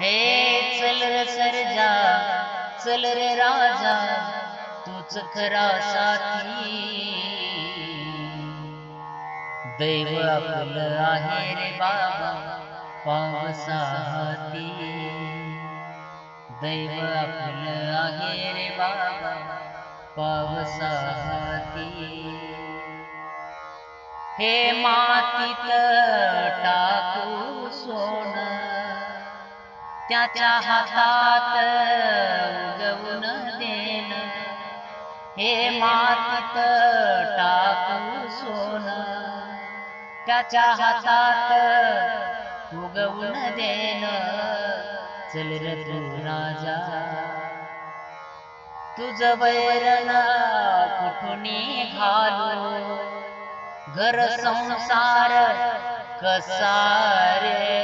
हे चल र सरजा चल रे राजा तूच खरा साथी. दैव आपलं आहे रे बाबा पावसाती दैव आपलं आहे रे बाबा पावसाती हे मातीत त्याच्या हातात उगवून देण. हे मातीत टाकू सोन. त्याच्या हातात उगवून देण. चल रे तू राजा. तुझ वैरण कुठून घालू घर संसार कसा रे?